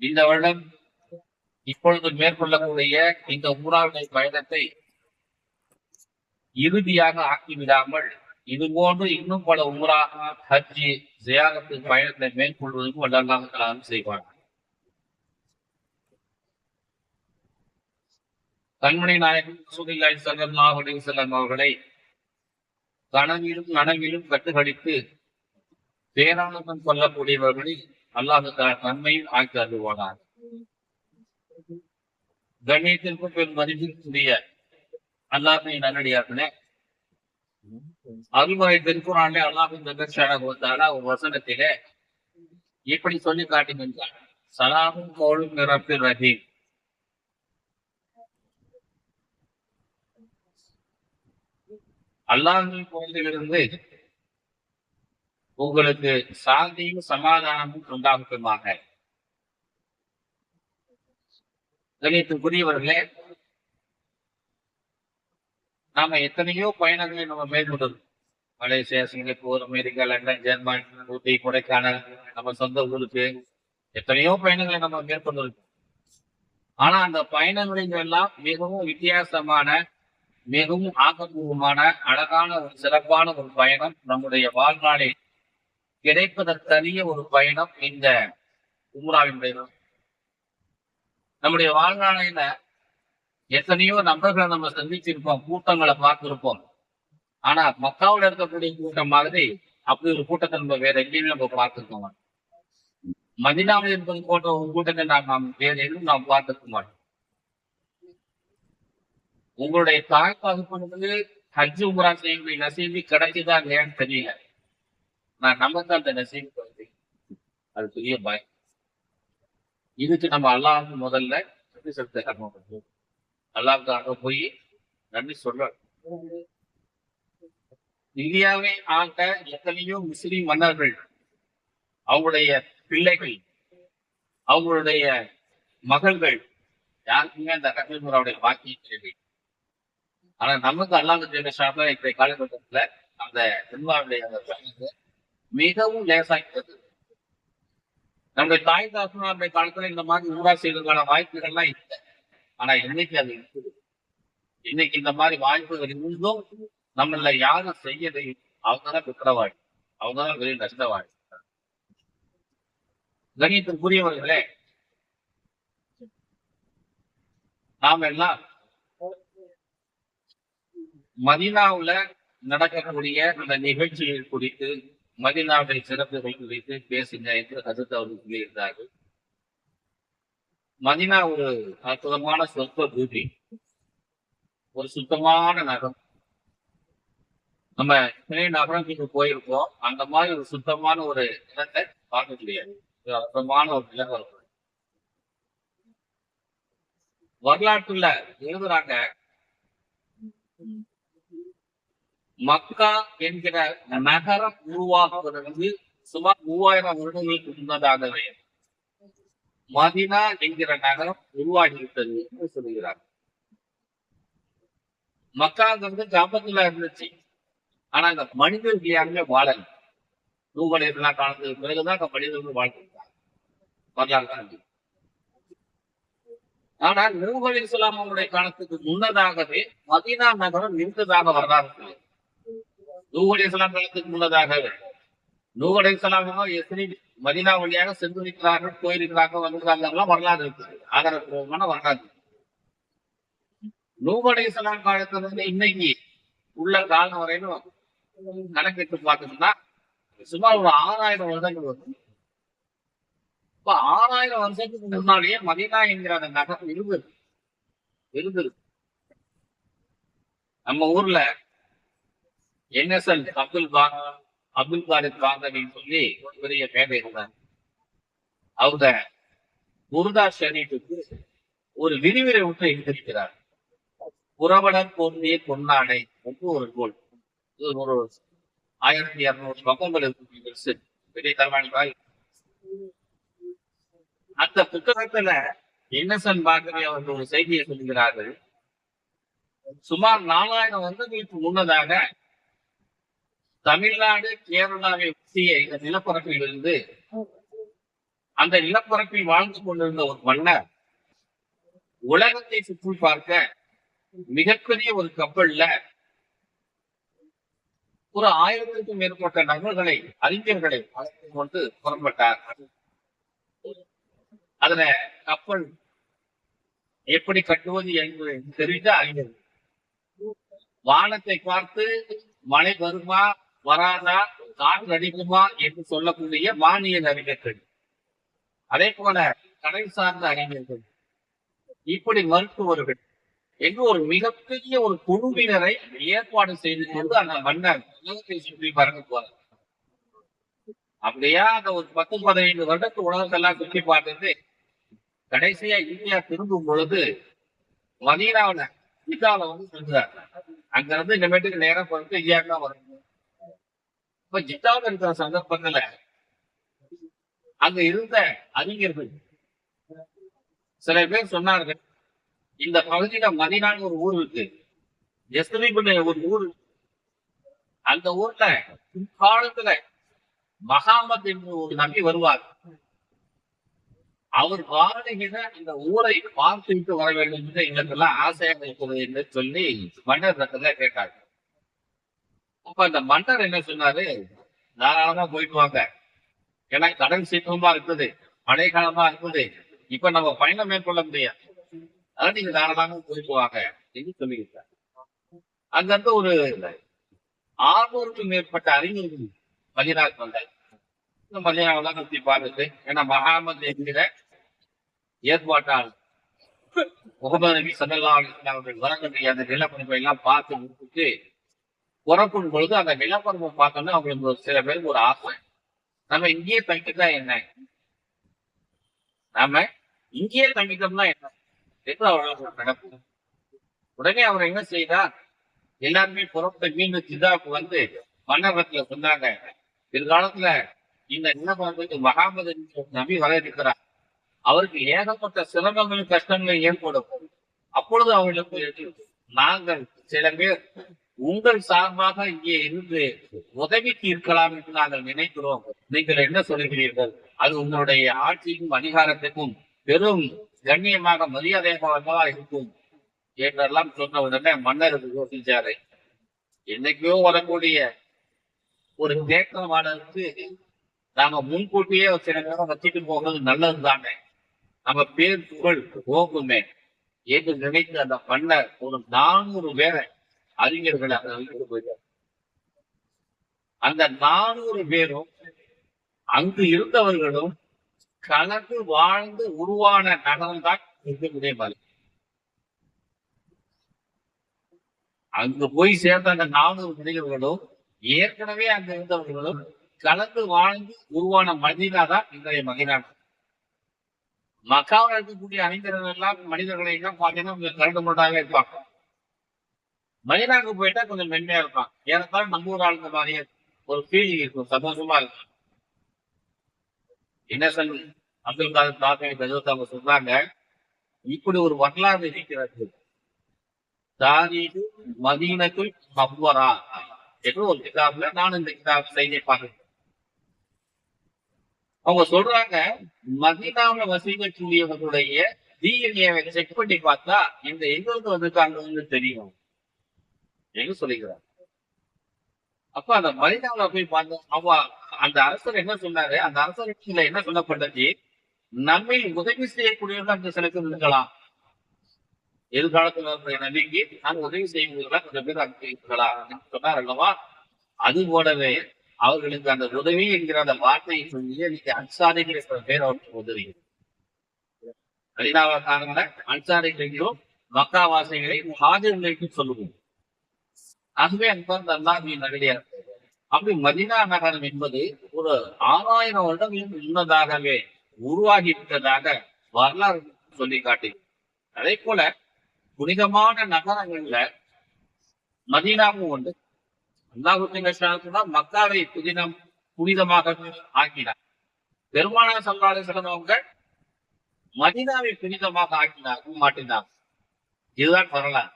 இந்த வருடம் இப்பொழுது மேற்கொள்ளக்கூடிய இந்த உம்ராவுடைய பயணத்தை இறுதியாக ஆக்கிவிடாமல் இது போன்று இன்னும் பல உம்ரா ஹஜ்ஜி ஜியாரத்து பயணத்தை மேற்கொள்வதற்கு வல்லல்லாஹ் செய்வார் கண்மணி நாயகன் சுதில்லாய் சல்லாஹ் அலிசல்லாம் அவர்களை கனவிலும் நனவிலும் கட்டுக்கடித்து பேரானந்தம் கொள்ளக்கூடியவர்களில் அல்லாஹு நன்மையும் ஆக்கி அருள்வானார் கண்ணியத்திற்கும் பெரும் மதிப்பிற்குரிய அல்லாஹை நல்லடியார்களே அருள்வகை திருக்குறானே அல்லாஹின் தகர்ஷான ஒரு வசனத்திலே இப்படி சொல்லி காட்டுகின்றார். சலாமும் கோளும் நிரப்பில் ரஹீம். அல்லாஹின் குழந்தையிலிருந்து உங்களுக்கு சாந்தியும் சமாதானமும் உண்டாகட்டுமாக. கணியத்துக்குரியவர்களே நாம எத்தனையோ பயணங்களை நம்ம மேற்கொண்டோம். Malaysia Singapore America London German Ooty Kodaikanal நம்ம சொந்த ஊருக்கு எத்தனையோ பயணங்களை நம்ம மேற்கொண்டிருக்கோம் ஆனா அந்த பயணங்களில் எல்லாம் மிகவும் வித்தியாசமான மிகவும் ஆக்கப்பூர்வமான அழகான ஒரு சிறப்பான ஒரு பயணம் நம்முடைய வாழ்நாளில் கிடைப்பதற்கரிய ஒரு பயணம் இந்த உம்ராவின் பயணம். நம்முடைய வாழ்நாளையில எத்தனையோ நபர்களை நம்ம சந்திச்சிருப்போம் கூட்டங்களை பார்த்திருப்போம். ஆனா மக்காவில் இருக்கக்கூடிய கூட்டம் மாதிரி அப்படி ஒரு கூட்டத்தை நம்ம வேற எங்கேயுமே நம்ம பார்த்திருக்கோம் மதினாவில் இருப்பது போன்ற ஒரு கூட்டத்தை நாம் நாம் வேற எதுவும் நாம் பார்த்திருக்க மாட்டோம். உங்களுடைய தாய் பகுப்பு ஹஜ் உமரா செய்யக்கூடிய நசீபி கிடைக்குதா இல்லையான்னு தெரியல. நான் நமக்கு அந்த நசீபு வருது அது பெரிய பயம் இதுக்கு நம்ம அல்லாஹ் முதல்ல நன்றி செலுத்த கடமைப்பட்டோம் அல்லாவுக்காக போய் நன்றி சொல்ற இந்தியாவை ஆண்ட எத்தனையோ முஸ்லிம் மன்னர்கள் அவங்களுடைய பிள்ளைகள் அவங்களுடைய மகள்கள் யாருக்குமே அந்த கட்டளை பாக்கியம் கேள்வி ஆனா நமக்கு அல்லாஹ் ஜெயசாம இப்படி காலகட்டத்துல அந்த நிர்வாகடைய அந்த மிகவும் லேசாகிறது நம்முடைய தாய் தாசனாருடைய காலத்துல இந்த மாதிரி ஊரா செய்வதற்கான வாய்ப்புகள்லாம் இல்லை. ஆனா இன்னைக்கு அது இருக்குது. இன்னைக்கு இந்த மாதிரி வாய்ப்புகள் இருந்தும் நம்மள யாரும் செய்யலை. அவங்கதான் குற்றவாளி. அவங்கதான் வெளியே நஷ்டவாளி. கணியத்திற்குரியவர்களே நாம் எல்லாம் மதினாவுல நடக்கக்கூடிய அந்த நிகழ்ச்சிகள் குறித்து மதினாவை சிறப்புகள் குறித்து பேசுங்க என்று கருத்து அவர்கள் சொல்லியிருந்தார்கள். மதினா ஒரு அற்புதமான சொற்ப பூமி. ஒரு சுத்தமான நகரம். நம்ம இத்தனை நகரங்களுக்கு போயிருக்கோம். அந்த மாதிரி ஒரு சுத்தமான ஒரு இடத்தை பார்க்க முடியாது. ஒரு அற்புதமான ஒரு நிலவரம். வரலாற்றுல எழுதுறாங்க. மக்கா என்கிற நகரம் உருவாக்குவதற்கு சுமார் மூவாயிரம் வருடங்களுக்கு முன்னதாகவே மதினா என்கிற நகரம் உருவாகிவிட்டது என்று சொல்கிறார். மக்காங்கிறது ஜாபத்துல இருந்துச்சு. ஆனா அந்த மனிதர்கள் யாருமே வாழல. நூகலையெல்லாம் காலத்துக்கு பிறகுதான் அந்த மனிதர்கள் வாழ்ந்துருக்காங்க வரலாறு தான் இருக்கு. ஆனா காலத்துக்கு முன்னதாகவே மதீனா நகரம் இருந்ததாக வரலாறு நூவடைசலாம் காலத்துக்கு முன்னதாக நூகல் எத்தனை மதினா வழியாக சென்றிருக்கிறார்கள் போயிருக்கிறார்கள் வந்திருக்காங்கலாம் வரலாறு இருக்கு. ஆதாரப்பூர்வமான வரலாறு. நூவடைசலாம் இஸ்லாம் காலத்துல இருந்து இன்னைக்கு உள்ள காலம் வரையிலும் கணக்கிட்டு பார்த்தோம்னா சுமார் ஒரு ஆறாயிரம் வருடங்கள் வரும். இப்ப ஆறாயிரம் வருஷத்துக்கு முன்னாடியே மதினா என்கிற அந்த நகரம் இருந்தது. இருந்தது. நம்ம ஊர்ல என்எஸ்எல் அப்துல் பா அப்துல் காலித் பாந்தவின்னு சொல்லி ஒரு பெரிய மேதை இருந்தார் அவங்க குருதா ஷரீஃபுக்கு ஒரு விரிவுரை ஒன்று எழுதியிருக்கிறார். புறவடர் பொருந்திய பொன்னாடை என்று ஒரு நூல். இது ஒரு ஆயிரத்தி இருநூறு பக்கங்கள் இருக்கு பெரிய தலைவாணிக்காய் அந்த புத்தகத்துல இன்னசன் பாக்கரி அவர்கள் ஒரு செய்தியை சொல்கிறார்கள். சுமார் நாலாயிரம் வருடங்களுக்கு முன்னதாக தமிழ்நாடு கேரளாவை ஒட்டிய இந்த நிலப்பரப்பில் இருந்து அந்த நிலப்பரப்பில் வாழ்ந்து கொண்டிருந்த ஒரு மன்னர் உலகத்தை சுற்றி பார்க்க மிகப்பெரிய ஒரு கப்பல்ல ஒரு ஆயிரத்திற்கும் மேற்பட்ட நபர்களை அறிஞர்களை அழைத்து கொண்டு புறப்பட்டார். அதுல கப்பல் எப்படி கட்டுவது என்று தெரிந்த அறிஞர்கள். வானத்தை பார்த்து மழை வருமா? வராதா காற்று அடிக்குமா என்று சொல்லக்கூடிய வானியல் அறிஞர்கள். அதே போல கடை சார்ந்த அறிஞர்கள். இப்படி மருத்துவர்கள். என்று ஒரு மிகப்பெரிய ஒரு குழுவினரை ஏற்பாடு செய்து கொண்டு அந்த மன்னர் உலகத்தை சுற்றி பறந்து போறார் அப்படியா அந்த ஒரு பத்து பதினைந்து வருடத்து உலகத்தெல்லாம் சுற்றி பார்த்துட்டு கடைசியா இந்தியா திரும்பும் பொழுது மதீனாவில இதால வந்து சொல்றார். அங்க இருந்து இனிமேட்டுக்கு நேரம் பொறுத்து இந்தியாவுக்கு தான் வரும் இப்ப ஜித்தாவில் இருக்கிற சந்தர்ப்பத்துல அங்க இருந்த அறிஞர்கள் சில பேர் சொன்னார்கள் இந்த பகுதியில மதினான்னு ஒரு ஊர் இருக்கு. எஸ்திரிபுன்னு ஒரு ஊர் அந்த ஊர்ல பிற்காலத்துல மகாமத் என்று ஒரு நபி வருவார். அவர் வாழுகிற இந்த ஊரை பார்த்துவிட்டு வர வேண்டும் என்று எங்களுக்கெல்லாம் ஆசையாக இருக்கிறது என்று சொல்லி மன்னர் இடத்துல கேட்டார்கள். அப்ப அந்த மன்னர் என்ன சொன்னாரு? தாராளமா போயிட்டு வாங்க. ஏன்னா கடல் சீக்கிரமா இருக்குது மழை காலமா இருக்குது. இப்ப நம்ம பயணம் மேற்கொள்ள முடியாது. அதான் நீங்க தாராளமா போயிட்டு வாங்க என்று சொல்லியிருக்கார் அங்கிருந்து ஒரு ஆறுநூறுக்கும் மேற்பட்ட அறிஞர்கள் மதினாக்கு வந்தார். இந்த மதினாவை தான் சுத்தி பார்த்துட்டு ஏன்னா மகாமத் என்கிற ஏற்பாட்டால் முகமது நபி சல்லா அவர்கள் வரக்கூடிய அந்த நிலப்பணிப்பை எல்லாம் பார்த்து முடிச்சுட்டு புறப்படும் பொழுது அந்த நிலப்பரப்பை பார்த்தோன்னா அவங்களுக்கு ஒரு சில பேருக்கு ஒரு ஆசை. நம்ம இங்கேயே தங்கிட்டா என்ன? நாம இங்கேயே தங்கிட்டோம்னா என்ன? என்று அவர்கள் நடக்கும்? உடனே அவர் என்ன செய்தார்? எல்லாருமே புறப்பட்ட மீண்டும் சிதாவுக்கு வந்து மன்னரத்துல சொன்னாங்க பிற்காலத்துல இந்த நிலப்பரப்புக்கு மகாமது நபி வர இருக்கிறார். அவருக்கு ஏகப்பட்ட சிரமங்கள் கஷ்டங்கள் ஏற்படும். அப்பொழுது அவர்களுக்கு நாங்கள் சில பேர் உங்கள் சார்பாக இங்கே இருந்து உதவிக்கு இருக்கலாம் என்று நாங்கள் நினைக்கிறோம். நீங்கள் என்ன சொல்கிறீர்கள் அது உங்களுடைய ஆட்சிக்கும் அதிகாரத்துக்கும் பெரும் கண்ணியமாக மரியாதையாக இருக்கும் என்றெல்லாம் சொன்ன உடனே மன்னருக்கு யோசிச்சாரு. என்னைக்கோ வரக்கூடிய ஒரு தேக்கமானதுக்கு நாம முன்கூட்டியே சில நேரம் வச்சுட்டு போகிறது நல்லது தானே நம்ம பேர் புகழ் போகுமே என்று நினைத்து அந்த மன்னர் ஒரு நானூறு பேரை அறிஞர்கள் அங்க அந்த நானூறு பேரும் அங்கு இருந்தவர்களும் கலந்து வாழ்ந்து உருவான நகரம் தான் இருக்கக்கூடிய அங்கு போய் சேர்ந்த அந்த நானூறு மனிதர்களும் ஏற்கனவே அங்க இருந்தவர்களும் கலந்து வாழ்ந்து உருவான மதினா தான் இன்றைய மதினா மக்காவில் இருக்கக்கூடிய அறிஞர்கள் எல்லாம் மனிதர்களை எல்லாம் பார்த்தீங்கன்னா கொஞ்சம் கரண்டு முரடாக இருப்பாங்க. மதினாவுக்கு போயிட்டா கொஞ்சம் மென்மையா இருப்பான். ஏறத்தாலும் நம்ம ஊர் ஆளுங்க மாதிரியே ஒரு ஃபீலிங் இருக்கும். சந்தோஷமா இருக்கும். என்ன சொல் அப்துல் காதர் தாக்கை அவங்க சொல்றாங்க இப்படி ஒரு வரலாறு இருக்கிறது. தாரீது மதீனத்துள் சவ்வரா என்று ஒரு கிதாப்ல நான் இந்த கிதாப் செய்தியை பார்க்கிறேன் அவங்க சொல்றாங்க மதீனாவுல வசிக்கக்கூடியவர்களுடைய டிஎன்ஏவை செக் பண்ணி பார்த்தா இந்த எங்களுக்கு வந்திருக்காங்கன்னு தெரியும். என்று சொல்லுகிறார். அப்ப அந்த மனிதாவை போய் பார்த்தோம் அவ அந்த அரசர் என்ன சொன்னாரு? அந்த அரசர் என்ன சொல்லப்பட்டது? நம்மை உதவி செய்யக்கூடியவர்கள் அந்த சில பேர் இருக்கலாம் எதிர்காலத்துல இருக்கிற நபிக்கு நான் உதவி செய்வதெல்லாம் கொஞ்சம் பேர் அங்கு இருக்கலாம் சொன்னார் அல்லவா? அது போலவே அவர்களுக்கு அந்த உதவி என்கிற அந்த வார்த்தையை சொல்லி இன்னைக்கு அன்சாரிகள் என்ற பேர் அவருக்கு உதவி. மதினாவக்காரங்கள அன்சாரிகளையும் மக்காவாசிகளை ஹாஜர்களையும் சொல்லுவோம். ஆகவே அன்பார்ந்த அல்லாஹின் நகரியார் அப்படி மதினா நகரம் என்பது ஒரு ஆறாயிரம் வருடங்களுக்கு முன்னதாகவே உருவாகி விட்டதாக வரலாறு சொல்லி காட்டி அதே போல புனிதமான நகரங்கள்ல மதீனாவும் உண்டு. அல்லாஹுத்தின் மக்காவை புதினம் புனிதமாக ஆக்கினார். பெருமானார் சல்லாலை சிறந்தவங்க மதினாவை புனிதமாக ஆக்கினார் மாட்டினார் இதுதான் வரலாறு.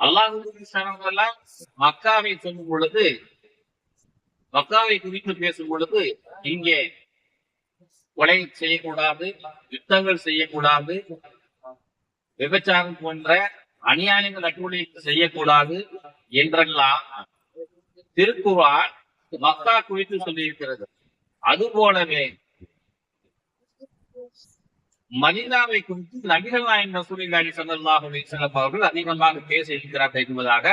அல்லாஹ் மக்காவை சொல்லும் பொழுது மக்காவை குறித்து பேசும் பொழுது இங்கே கொலை செய்யக்கூடாது யுத்தங்கள் செய்யக்கூடாது விபச்சாரம் போன்ற அநியாயங்கள் அட்டுவலை செய்யக்கூடாது என்றெல்லாம் திருக்குறான் மக்கா குறித்து சொல்லியிருக்கிறது. அது போலவே மனிதாவை குறித்து நபிகள் நாயகம் ரசூலில்லாஹி அலி சல்லாஹ் வஸல்லம் அவர்கள் அதிகமாக பேச இருக்கிறார்கள் என்பதாக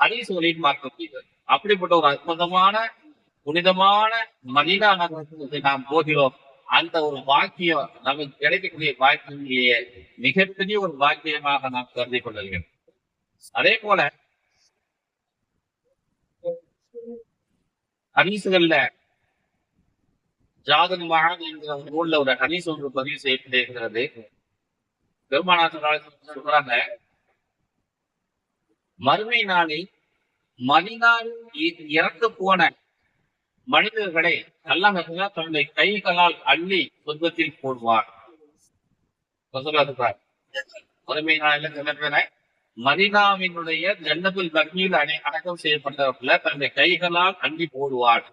ஹதீஸ்களில் பார்க்க முடிகிறது அப்படிப்பட்ட ஒரு அற்புதமான புனிதமான மனிதா நகரத்துக்கு நாம் போகிறோம். அந்த ஒரு வாக்கியம் நமக்கு கிடைக்கக்கூடிய வாக்கியங்களிலேயே மிகப்பெரிய ஒரு வாக்கியமாக நாம் கருதி கொள்கிறோம் அதே போல அரிசுகள்ல ஜாதன் மகான் என்கிற ஒரு நூல்ல ஒரு ஹதீஸ் ஒன்று பதிவு செய்யப்பட்டிருக்கிறது. பெருமானார் சொல்றாங்க மறுமை நாளில் மனிதால் இறந்து போன மனிதர்களை அல்லாஹ் தன்னுடைய கைகளால் அள்ளி சொர்க்கத்தில் போடுவார். மறுமை நாளில் என்ன மதினாவினுடைய ஜன்னத்துல் பக்மியில் அடை அடக்கம் செய்யப்பட்டவர்களை தன்னுடைய கைகளால் அள்ளி போடுவார்.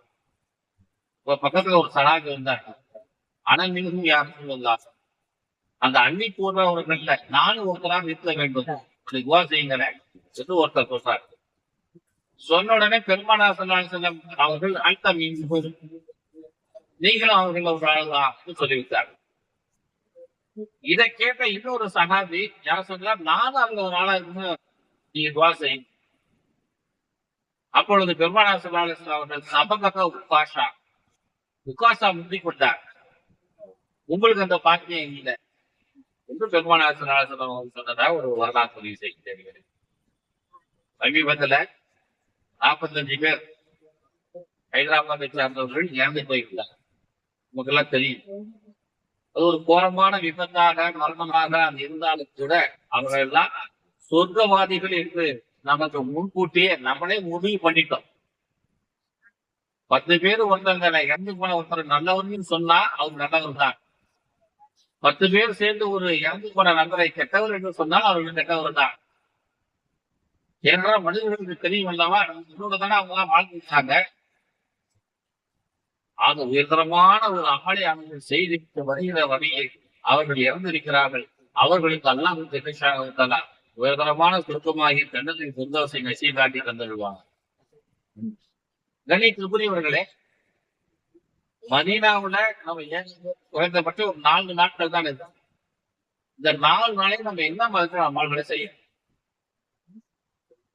பக்கத்துல ஒரு சடாக இருந்தார் ஆனால் மிகவும் யாரும் சொல்லலாம் அந்த அள்ளி போடுறவர்கள்ல நானும் ஒருத்தராக இருக்க வேண்டும். அப்படி துவா செய்யுங்களேன் என்று ஒருத்தர் சொல்றார் சொன்ன உடனே பெருமானா செல்லம் அவர்கள் அடுத்த மீன் நீங்களும் அவர்கள் ஒரு ஆளுதான் என்று சொல்லிவிட்டார். இதை கேட்ட இன்னொரு சகாபி யார் சொல்றார் நானும் அவங்க ஒரு ஆளா இருந்து நீங்க துவா செய்யும் அப்பொழுது பெருமானா செல்லம் அவர்கள் சபகக உபாஷா. உகாசா முந்தி கொடுத்தார் உங்களுக்கு அந்த பாக்கியம் இல்லை. என்று பெருமானா செல்லம் சொன்னதா ஒரு வரலாற்று பதிவு செய்ய தெரிகிறது சமீபத்துல நாற்பத்தஞ்சு பேர் ஹைதராபாத்தை சார்ந்தவர்கள் இறந்து போயிருந்தார் நமக்கு எல்லாம் தெரியும். அது ஒரு கோரமான விபத்தாக மரணமாக இருந்தாலும் கூட அவர்கள் எல்லாம் சொர்க்கவாதிகள் என்று நமக்கு முன்கூட்டியே நம்மளே முடிவு பண்ணிட்டோம். பத்து பேர் ஒருத்தங்க இறந்து போன ஒருத்தர் நல்லவர்னு சொன்னா அவர் நல்லவர் தான் பத்து பேர் சேர்ந்து ஒரு இறந்து போன நண்பரை கெட்டவர் என்று சொன்னால் அவர்கள் கெட்டவர் தான் ஏன்னா மனிதர்களுக்கு தெரியும் அல்லவா தானே அவங்க எல்லாம் வாழ்ந்துட்டாங்க. ஆக உயர்தரமான ஒரு ஆளை அவர்கள் செய்து வருகிற வழியில் அவர்கள் இறந்திருக்கிறார்கள். அவர்களுக்கு அல்லாஹ் திகழ்ச்சாக உயர்தரமான சுருக்கமாகி கண்டத்தின் சொந்தவசை நெசை காட்டி தந்துடுவாங்க கணித்துக்குரியவர்களே மதீனாவுல நம்ம ஏன் ஒரு நான்கு நாட்கள் தான் இருக்கு இந்த நாலு நாளைக்கு நம்ம என்ன மாதிரி அமல்களை செய்யணும்?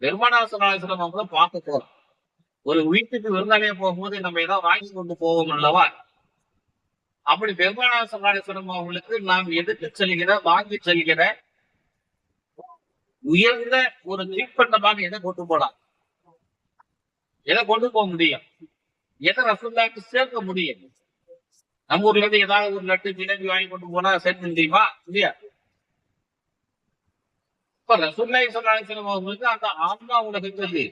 பெருமானாசனாசிரம் அவங்க பார்க்க போறோம். ஒரு வீட்டுக்கு விருந்தாளியா போகும்போது நம்ம ஏதாவது வாங்கி கொண்டு போவோம் அல்லவா? அப்படி பெருமானாசனாசிரம் அவங்களுக்கு நாம் எதிர்த்து செல்கிற வாங்கி செல்கிற உயர்ந்த ஒரு தீப்பண்டமாக எதை கொண்டு போலாம்? எதை கொண்டு போக முடியும்? எதை ரசகுல்லாக்கு சேர்க்க முடியும்? நம்ம ஊர்ல இருந்து ஏதாவது ஒரு லட்டு ஜிலேபி வாங்கி கொண்டு போனா சேர்க்க முடியுமா? இல்லையா? இப்ப ரசூல்லாய் சொல்லாசலம் அவங்களுக்கு அந்த ஆன்மா உலகத்துக்கு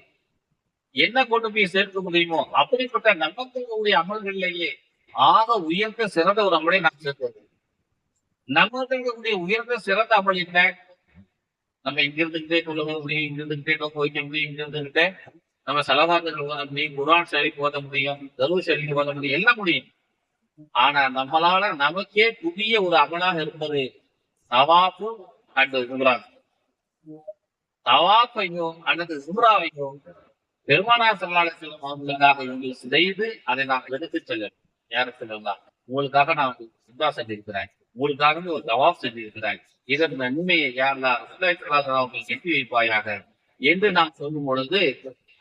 என்ன கொண்டு போய் சேர்க்க முடியுமோ? அப்படிப்பட்ட நமக்குடைய அமல்களிலேயே ஆக உயர்ந்த சிறந்த ஒரு அமலை நாம் சேர்க்கிறது நம்மளுடைய உயர்ந்த சிறந்த அமல் என்ன? நம்ம இங்க இருந்துகிட்டே சொல்ல முடியும் இங்க இருந்துகிட்டே நோக்க வைக்க முடியும் இங்க இருந்துகிட்டே நம்ம செலவாதங்கள் ஓத முடியும் குரான் சரி ஓத முடியும் தருவ சரி ஓத முடியும் எல்லாம் முடியும். ஆனா நம்மளால நமக்கே புதிய ஒரு அமலாக இருப்பது தவாப்பு அண்ட் குரான் தவாப்பையும் அல்லது சும்ராவையோ பெருமானா செல்லாத செல்லும் அவங்களுக்காக இவங்களை செய்து அதை நாம் எடுத்து செல்லணும். யாருக்கு செல்லுங்களா உங்களுக்காக நான் சுத்தா செஞ்சிருக்கிறேன். உங்களுக்காகவே ஒரு தவாப் செஞ்சிருக்கிறேன். இதன் நன்மையை யாரெல்லாம் அவங்களுக்கு எட்டி வைப்பாயாக? என்று நாம் சொல்லும் பொழுது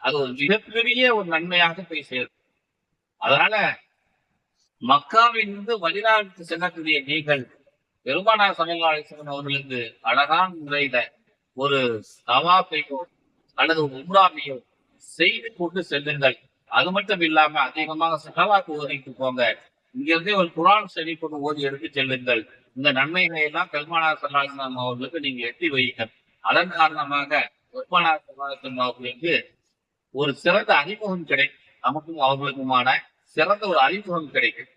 அது ஒரு மிகப்பெரிய ஒரு நன்மையாக போய் சேரும். அதனால மக்காவிலிருந்து வெளிநாட்டுக்கு செல்லக்கூடிய நீங்கள் பெருமானா சமையல் அவர்களுக்கு அழகான முறையில ஒரு தவாப்பையோ அல்லது ஒரு உம்ராவையோ செய்து கொண்டு செல்லுங்கள். அது மட்டும் இல்லாம அதிகமாக சகவாக்கு ஓதிட்டு போங்க. இங்கிருந்தே ஒரு குரான் செடி கொண்டு ஓதி எடுத்து செல்லுங்கள். இந்த நன்மைகளை எல்லாம் பெருமானார் சல்லாசனம் அவர்களுக்கு நீங்க எட்டி வையுங்கள். அதன் காரணமாக பெருமானார் சல்லாசனம் அவர்களுக்கு ஒரு சிறந்த அறிமுகம் கிடைக்கும் நமக்கும் அவர்களுக்குமான சிறந்த ஒரு அறிமுகம் கிடைக்கும்.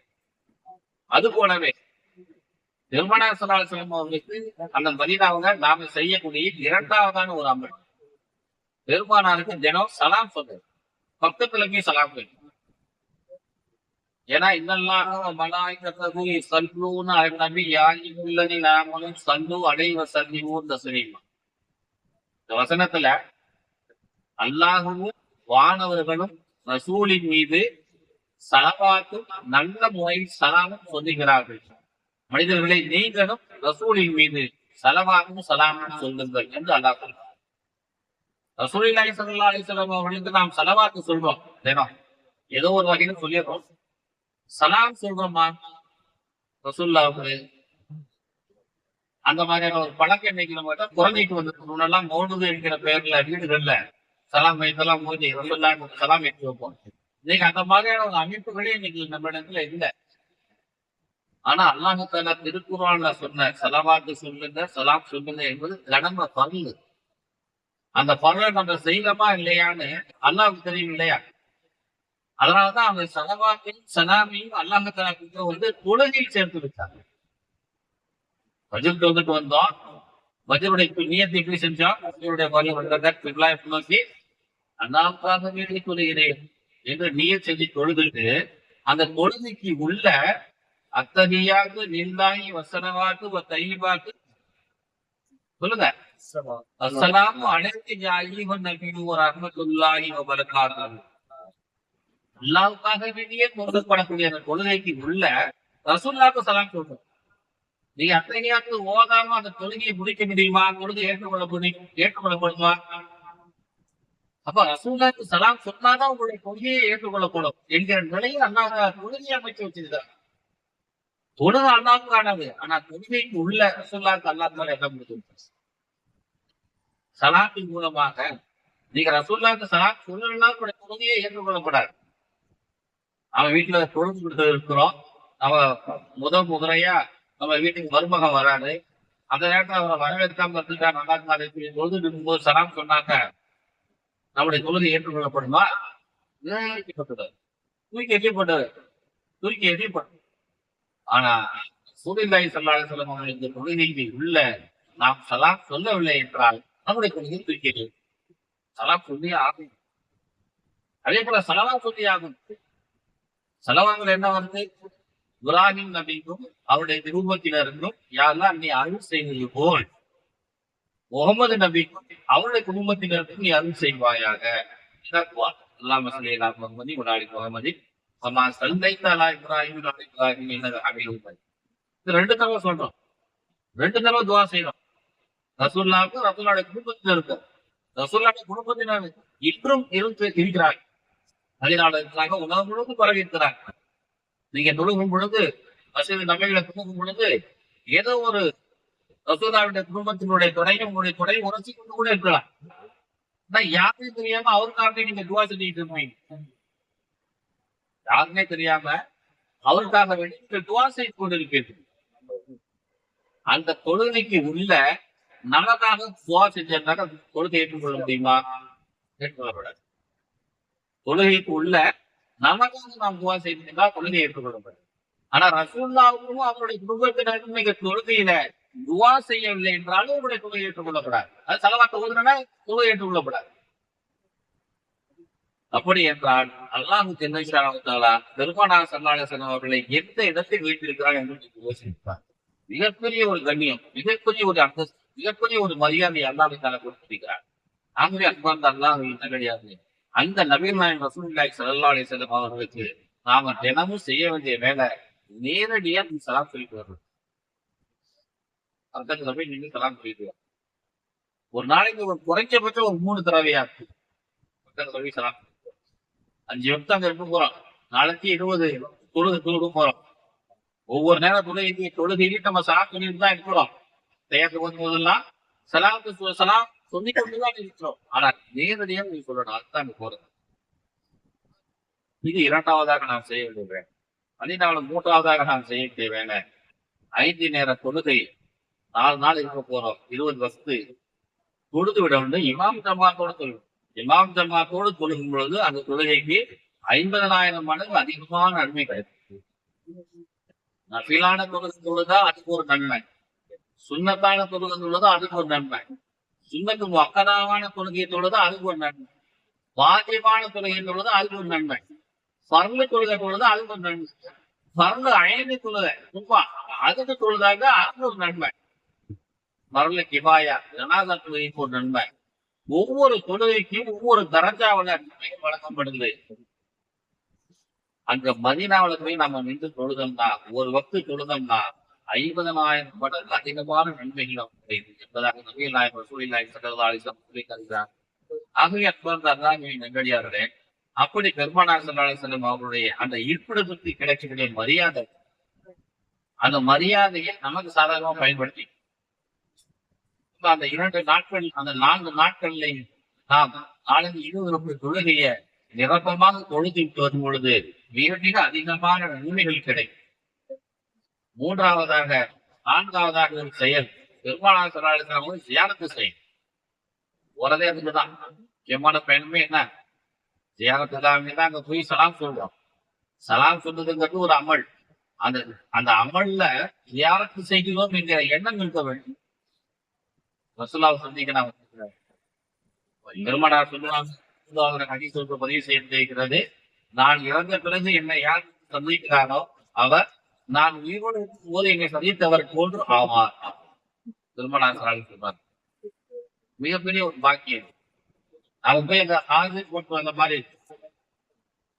அது போலவே நிர்மலா சல்லாசனம் அவர்களுக்கு அந்த மதினாவுங்க நாம செய்யக்கூடிய இரண்டாவதான ஒரு அமல் பெருமானாருக்கு தினம் சலாம் சொல்றது பக்கத்துலமே சலாம் போய் ஏன்னா இன்னெல்லாம் மலாய்க்கத்தகு சல்லூன்னு நபி யாகி உள்ளதி நாமளும் சல்லு அடைவ சல்லிவும் தசரீமா இந்த வசனத்துல அல்லாஹுவும் வானவர்களும் ரசூலின் மீது சலவாத்தும் நல்ல முறையில் சலாமும் சொல்லுகிறார்கள். மனிதர்களை நீங்களும் ரசூலின் மீது சலவாத்தும் சலாமும் சொல்லுங்கள் என்று அல்லாஹ் சொல்றார் ரசூலில்லாஹி ஸல்லல்லாஹு அலைஹி அவர்களுக்கு நாம் சலவாத்து சொல்றோம். தினம் ஏதோ ஒரு வகையில சொல்லிடுறோம். சலாம் சொல்றோமா? ரசூல்லாவுக்கு அந்த மாதிரியான ஒரு பழக்கம் இன்னைக்கு நம்ம குழந்தைக்கு குறைஞ்சிட்டு வந்து முன்னெல்லாம் மௌனது என்கிற பெயர்ல வீடுகள்ல சலாம் வைத்தெல்லாம் மோதி ரசூல்லா சலாம் எட்டு வைப்போம். இன்னைக்கு அந்த மாதிரியான ஒரு அமைப்புகளே இன்னைக்கு நம்ம இடத்துல இல்லை. ஆனா அல்லாஹால தாலா திருக்குறான்ல சொன்ன சலவாத்து சொல்லுங்க சலாம் சொல்லுங்க என்பது கடமை பல்லு. அந்த பல்லை நம்ம செய்யலாமா இல்லையான்னு அல்லாவுக்கு தெரியும் இல்லையா? அதனாலதான் அவங்க சலவாத்தையும் சலாமையும் அல்லாஹால வந்து தொழுகையில் சேர்த்து விட்டாங்க. வஜ்ருக்கு வந்துட்டு வந்தோம். வஜருடைய நியத்தை எப்படி செஞ்சோம்? வஜருடைய பல்லு வந்ததை நோக்கி அண்ணாவுக்காக வேண்டி தொழுகிறேன் என்று நீர் சொல்லி தொழுதுட்டு அந்த தொழுகைக்கு உள்ள அத்தகையாக நில்லாய் வசனவாக்கு தைபாக்கு சொல்லுங்க. அஸ்ஸலாமு அனைத்து ஐயுவன் நபியு ஒரு அஹமத்துல்லாஹி வபரகாத்துஹு. அல்லாவுக்காக வேண்டியே தொழுகப்படக்கூடிய அந்த தொழுகைக்கு உள்ள ரசூலுல்லாஹ்க்கு சலாம் சொல்றோம் நீ அத்தகையாக்கு ஓதாம அந்த தொழுகையை முடிக்க முடியுமா? தொழுகை ஏற்றுக்கொள்ள முடியும் ஏற்றுக்கொள்ளப்படுமா அப்ப ரசூலுல்லாஹ்க்கு சலாம் சொன்னாதான் உங்களுடைய கொள்கையை ஏற்றுக்கொள்ளப்படும் என்கிற நிலையில் அண்ணா தொழுகையை அமைச்சு வச்சிருக்கார் தொழுகை அல்லாஹ்வுக்கானது ஆனா தொழுகைக்கு உள்ள ரசூல்லாக்கு அல்லாஹ் மேல என்ன கொடுத்து சலாத்தின் மூலமாக நீங்க ரசூல்லாக்கு சலாத் சொல்லணும்னா உடைய தொழுகையை ஏற்றுக்கொள்ளப்படாது அவன் வீட்டுல தொழுது கொடுத்து இருக்கிறோம். அவன் முதல் முதலையா நம்ம வீட்டுக்கு மருமகன் வராது அந்த நேரத்துல அவரை வரவேற்காம இருந்துட்டா நல்லா இருக்காது. தொழுது இருக்கும்போது சலாம் சொன்னாங்க நம்முடைய தொகுதி ஏற்றுக்கொள்ளப்படுமா? தூக்கி எரியப்பட்டது தூக்கி எரியப்படும் ஆனா சூரியலாய் செல்லாத சொல்ல இந்த தொழுகைக்கு உள்ள நாம் சலாம் சொல்லவில்லை என்றால் நம்முடைய கொள்கை தூக்கி சலாம் சொல்லி ஆகும். அதே போல சலவா சொல்லி ஆகும். சலவாங்கள் என்ன வருது? இப்ராஹிம் நபிக்கும் அவருடைய குடும்பத்தினருக்கும் யாரெல்லாம் நீ அருள் செய்தது போல் முகமது நபி அவருடைய குடும்பத்தினருக்கு நீ அருள் செய்வாயாக. அல்லாம சொல்லி முகமதி முன்னாடி முகமதி. அம்மா சந்தை தலா இப்ராஹிம் நபி இப்ராஹிம் என்ன இது ரெண்டு தடவை சொல்றோம். ரெண்டு தடவை துவா செய்யறோம் ரசூல்லாவுக்கும் ரசூல்லாவுடைய குடும்பத்தினருக்கும் ரசூல்லாவுடைய குடும்பத்தினர் இன்றும் இருந்து இருக்கிறார் அதனால இருக்கிறாங்க உணவு முழுவதும் பரவி இருக்கிறாங்க நீங்க தொழுகும் பொழுது வசதி நகைகளை தொழுகும் பொழுது ஏதோ ஒரு ரசூல்லாவுடைய குடும்பத்தினுடைய துணையும் உங்களுடைய துணை உரைச்சி கொண்டு கூட இருக்கலாம். ஆனா யாருமே தெரியாம அவருக்காக நீங்க துவா செஞ்சுட்டு இருப்பீங்க. யாருமே தெரியாம அவருக்காக வேண்டி நீங்க துவா செய்து கொண்டிருப்பீர்கள். அந்த தொழுகைக்கு உள்ள நமக்காக துவா அந்த தொழுகை ஏற்றுக்கொள்ள முடியுமா? ஏற்றுக்கொள்ளப்படாது. தொழுகைக்கு உள்ள நமக்காக நாம் துவா செய்திருந்தா தொழுகை ஏற்றுக்கொள்ளப்படும். ஆனா ரசூல்லாவுக்கும் அவருடைய குடும்பத்தினருக்கும் நீங்க தொழுகையில துவா செய்யவில்லை என்றாலும் உங்களுடைய ஏற்றுக் ஏற்றுக்கொள்ளப்படாது அது செலவாக்க ஓதுனா ஏற்றுக் ஏற்றுக்கொள்ளப்படாது அப்படி என்றால் அல்லாஹு தென்னாலா பெருமானா சல்லாசன் அவர்களை எந்த இடத்தில் வைத்திருக்கிறார் என்று யோசிப்பார். மிகப்பெரிய ஒரு கண்ணியம் மிகப்பெரிய ஒரு அந்தஸ்து மிகப்பெரிய ஒரு மரியாதை அல்லாஹால கொடுத்திருக்கிறார். ஆகவே அன்பார்ந்த அல்லாஹ் என்ன கிடையாது. அந்த நபீர் நாயன் ரசூல்லாய் சல்லா அலி செல்லம் அவர்களுக்கு நாம தினமும் செய்ய வேண்டிய வேலை நேரடியா நீ சலாம் சொல்லிட்டு வரணும். பக்கத்துல போய் நீங்க சலாம் சொல்லிட்டு ஒரு நாளைக்கு ஒரு குறைஞ்சபட்சம் ஒரு மூணு தடவையா இருக்கு பக்கத்துல போய் சலாம் அஞ்சு வருஷம் அங்க இருக்க போறோம். நாளைக்கு இருபது தொழுது தொழுக போறோம். ஒவ்வொரு நேரம் தொழுகை தொழுகையிலும் நம்ம சலாம் சொல்லிட்டு தான் இருக்கிறோம். தயாரித்து போகும் போதெல்லாம் சலாத்து சலாம் சொல்லிட்டு தான் இருக்கிறோம். ஆனா நேரடியாக நீங்க சொல்லணும். அதுதான் அங்க போறது. இது இரண்டாவதாக நாம் செய்ய வேண்டிய வேலை. பதினாலு மூன்றாவதாக நாம் செய்ய வேண்டிய வேலை. ஐந்து நேர தொழுகை நாலு நாள் இருக்க போறோம்? இருபது வருஷத்து தொழுது விட வேண்டும் இமாம் ஜமாத்தோடு தொழுகும் இமாம் ஜமாத்தோடு தொழுகும் பொழுது அந்த தொழுகைக்கு ஐம்பதனாயிரம் மடங்கு அதிகமான நன்மை கிடைக்கும். நபிலான தொழுகை தொழுதா அதுக்கு ஒரு நன்மை. சுண்ணத்தான தொழுகை தொழுதா அதுக்கு ஒரு நன்மை. சுண்ணத்து மக்கதாவான தொழுகையை தொழுதா அதுக்கு ஒரு நன்மை. வாஜிபான தொழுகை தொழுதா அதுக்கு ஒரு நன்மை. பரல தொழுகை தொழுது அதுக்கு ஒரு நன்மை. பரல அயனி தொழுகை. சும்மா அதுக்கு தொழுதாக அதுக்கு ஒரு நன்மை. மரல கிபாயா ஜனாதா ஒரு நன்மை ஒவ்வொரு தொழுகைக்கும் ஒவ்வொரு தரஜாவில் நன்மை வழங்கப்படுது அங்க மதினாவில போய் நம்ம நின்று தொழுதம்னா ஒரு வக்து தொழுதம்னா ஐம்பதனாயிரம் மடங்கு அதிகமான நன்மைகள் நமக்கு என்பதாக நபிகள் நாயகம் சூழ்நிலை சகலாலிசம் சொல்லி தருகிறார். ஆகவே அன்பர் நெங்கடியார்களே அப்படி பெருமானார் செல்லும் அவருடைய அந்த இருப்பிடத்திற்கு கிடைக்கக்கூடிய மரியாதை அந்த மரியாதையை நமக்கு சாதகமா பயன்படுத்தி அந்த இரண்டு நாட்கள் அந்த நான்கு நாட்களில் நாம் நாளை இருபது தொழுகைய நிரப்பமாக தொழுது விட்டு வரும் பொழுது மிக மிக அதிகமான நன்மைகள் கிடைக்கும். மூன்றாவதாக நான்காவதாக ஒரு செயல் பெருமானார் சல்லாஹ் ஜியாரத்து செய்யும் வரதே அதுக்குதான். முக்கியமான பயணமே என்ன? ஜியாரத்து தான் அங்க போய் சலாம் சொல்றோம். சலாம் சொல்றதுங்கிறது ஒரு அமல். அந்த அந்த அமல்ல ஜியாரத்து செய்கிறோம் என்கிற எண்ணம் இருக்க வேண்டும். ரசுல்லாவை சந்திக்க நான் பெருமானார் சொல்லுவாங்க ஹதீஸ் சொல்ற பதிவு செய்திருக்கிறது நான் இறந்த பிறகு என்னை யார் சந்திக்கிறாரோ அவர் நான் உயிரோடு இருக்கும் போது என்னை சந்தித்தவர் போன்று ஆவார். பெருமானார் சொல்றார். மிகப்பெரிய ஒரு பாக்கியம். அவங்க போய் அந்த ஆஜர் போட்டு வந்த மாதிரி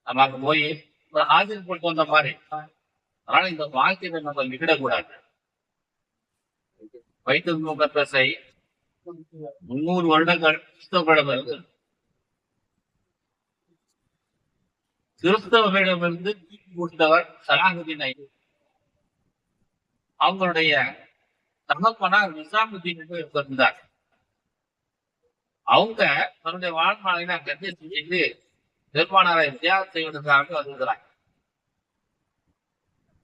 நம்ம அங்க போய் ஒரு ஆஜர் போட்டு வந்த மாதிரி அதனால இந்த வாழ்க்கையை நம்ம விகிடக்கூடாது வைத்திருந்த முகத்தசை முன்னூறு வருடம் கிறிஸ்தவர்களிடமிருந்து கிறிஸ்தவர்களிடமிருந்து கொடுத்தவர் சலாகுதீன் அவங்களுடைய தகப்பனார் நிசாமுதீன் என்று இருந்தார் அவங்க தன்னுடைய வாழ்நாளில் அங்க செஞ்சு பெருமானாரை தியாகம் செய்வதற்காக வருகிறார்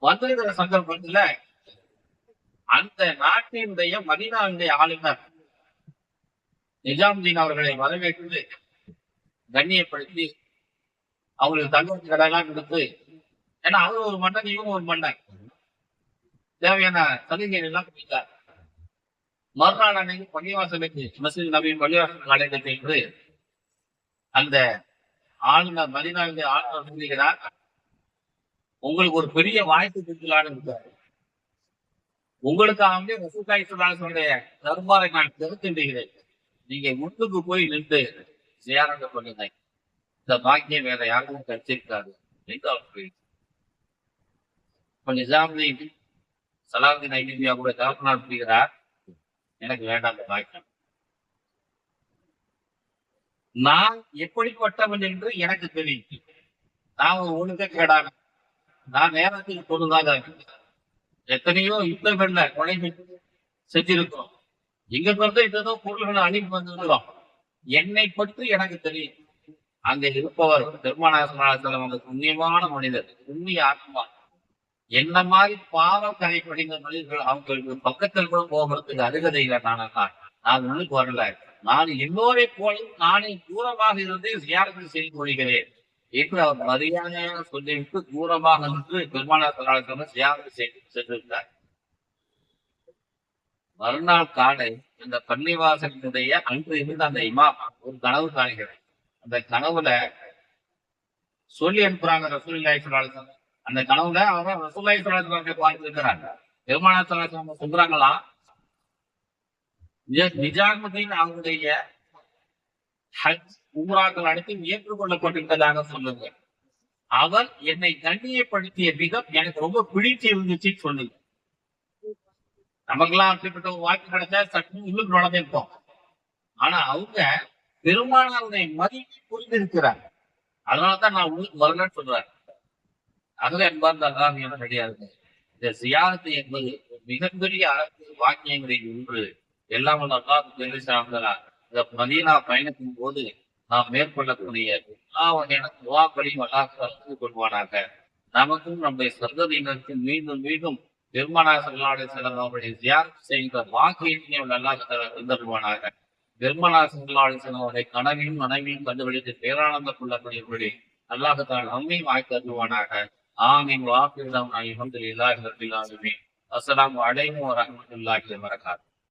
வந்திருக்கிற சந்தர்ப்பத்துல அந்த நாட்டினுடைய மதினாவுடைய ஆளுநர் நிஜாமுதீன் அவர்களை வரவேற்று கண்ணியப்படுத்தி அவங்களுக்கு தங்கம் கடலாம் கொடுத்து ஏன்னா அவர் ஒரு மன்னன் இவங்க ஒரு மன்னன். தேவையான சலுகைகள் எல்லாம் கொடுத்தார். மறுநாள் அன்னைக்கு பள்ளிவாசலுக்கு மசீத் நபியின் பள்ளிவாசல் அழைத்து என்று அந்த ஆளுநர் மதினாவுடைய ஆளுநர் சொல்லுகிறார் உங்களுக்கு ஒரு பெரிய வாய்ப்பு கொடுக்கலான்னு இருக்காரு உங்களுக்காகவே ரசூகாய் சுல்லாசனுடைய தர்பாரை நான் திறத்துகிறேன் நீங்க முன்னுக்கு போய் நின்று ஜியாரங்க பண்ணுங்க இந்த பாக்கியம் வேற யாருக்கும் கிடைச்சிருக்காது என்று அவர் இப்ப நிஜாமுதீன் சலாவுதீன் ஐடியா கூட தகப்பனார் புரிகிறார் எனக்கு வேண்டாம் அந்த பாக்கியம். நான் எப்படிப்பட்டவன் என்று எனக்கு தெரியும். நான் ஒரு ஒழுங்க கேடான நான் நேரத்துக்கு பொருளாக எத்தனையோ யுத்தங்கள்ல கொலை செஞ்சிருக்கிறோம் இங்க வந்து ஏதோ பொருள்களை அனுப்பி வந்திருக்கிறோம். என்னை பற்றி எனக்கு தெரியும். அங்க இருப்பவர் பெருமானாசனம் அந்த புண்ணியமான மனிதர் புண்ணிய ஆத்மா. என்ன மாதிரி பாவம் கதை மனிதர்கள் அவங்களுக்கு பக்கத்தில் கூட போகிறதுக்கு அருகதை இல்லை நான். நான் உள்ளுக்கு வரல. நான் எல்லோரை போலும் நானே தூரமாக இருந்து சியாரத்தில் செய்து கொள்கிறேன் என்று அவர் மரியாதையாக சொல்லிவிட்டு தூரமாக நின்று பெருமானாசனம் சியாரத்தில் செய்து சென்றிருந்தார் மறுநாள் காலை இந்த பள்ளிவாசலினுடைய அன்று இருந்த அந்த இமாம் ஒரு கனவு காணுகிறார் அந்த கனவுல சொல்லி அனுப்புறாங்க ரசூலில்லாஹி சொல்லாசன் அந்த கனவுல அவன் ரசூலுல்லாஹி சொல்லாசன் அலைஹி பார்த்து இருக்கிறாங்க. பெருமானார் ஸல்லல்லாஹு சொல்றாங்களா நிஜாமுதீன் அவருடைய ஹஜ் உம்ராக்கள் அனைத்தும் ஏற்றுக்கொள்ளப்பட்டிருப்பதாக சொல்லுங்க அவர் என்னை கண்ணியப்படுத்திய விதம் எனக்கு ரொம்ப பிடிச்சு இருந்துச்சுன்னு சொல்லுங்க நமக்கெல்லாம் அப்படிப்பட்ட ஒரு வாய்ப்பு கிடைச்சா சற்று உள்ளுக்கு நுழைஞ்சிருப்போம் ஆனா அவங்க பெருமானாருடைய மதிப்பை புரிந்திருக்கிறார் அதனாலதான் நான் உள்ளுக்கு வரலன்னு சொல்றேன். அதுல என்பார்ந்த அதான் என்ன கிடையாது இந்த சியாரத்து என்பது ஒரு மிகப்பெரிய அரசு வாக்கியங்களில் ஒன்று. எல்லாம் வல்ல அல்லாஹ் ஜெல்ல இந்த மதீனா பயணத்தின் போது நாம் மேற்கொள்ளக்கூடிய எல்லா வகையான துவாக்களையும் அல்லாஹ் கலந்து கொள்வானாக. நமக்கும் நம்முடைய சந்ததியினருக்கு மீண்டும் மீண்டும் பெருமானார் செல்லாடு செல்லம் அவருடைய தியாகம் செய்கிற வாக்கியத்தையும் பெருமானார் செல்லம் அவருடைய கனவையும் மனைவியும் கண்டுபிடித்து பேரானந்த கொள்ளக்கூடியபடி அல்லாஹால நம்மையும் வாய்க்கு தருவானாக ஆமீன். வாக்கியம் அலமதுல்லாஹி ரபில் ஆலமீன். அஸ்ஸலாமு அலைக்கும் வரஹ்மத்துல்லாஹி வபரகாத்துஹு